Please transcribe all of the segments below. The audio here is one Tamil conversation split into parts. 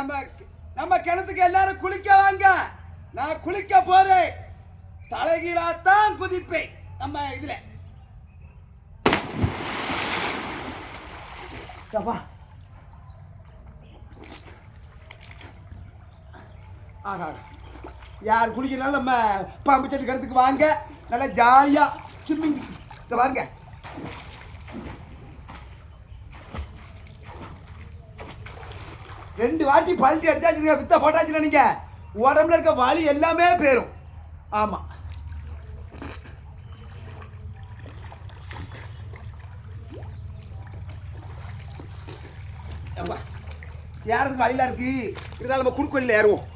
நம்ம நம்ம கிணத்துக்கு எல்லாரும் குளிக்க வாங்க. நான் குளிக்க போறேன். தலைகீழா தான் குதிப்பேன். நம்ம இதுல. அப்பா. ஆகா யார் குளிக்கனாலும் நம்ம பாம்பு சட்டு கிணத்துக்கு வாங்க. நல்லா ஜாலியா ஸ்விம்மிங் இங்க பாருங்க. ரெண்டு வாட்டி பல்ட்டி அடிச்சாச்சுங்க வித்த போட்டாச்சுன்னு நீங்கள் உடம்புல இருக்க வலி எல்லாமே போயிடும் ஆமாம் அப்பா, ஏறதுக்கு வழியில இருக்கு. இருந்தாலும் நம்ம குறுக்கு வழியில் ஏறுவோம்.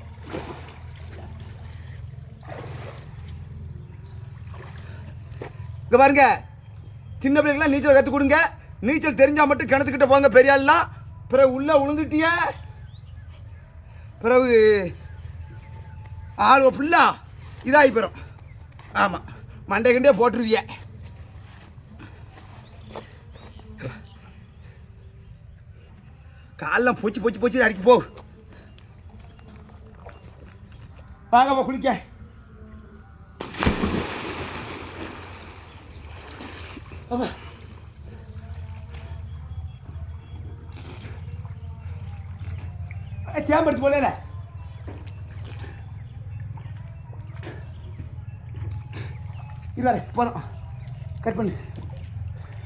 இங்கே பாருங்க. சின்ன பிள்ளைங்களாம் நீச்சல் கற்றுக் கொடுங்க. நீச்சல் தெரிஞ்சால் மட்டும் கிணத்துக்கிட்ட போங்க பெரிய பிற உள்ளே உளுந்துட்டியே. பிறகு ஆள் ஃபுல்லா இதாகி போயிடும் ஆமாம் மண்டை கிண்டே போட்டுருவிய. காலெல்லாம் பொச்சு பொச்சு பொச்சு அடிக்க போ வாங்கப்பா குளிக்க. ஆமா சேம்பு எடுத்து போடல இருவாரு போதும் கட் பண்ணு.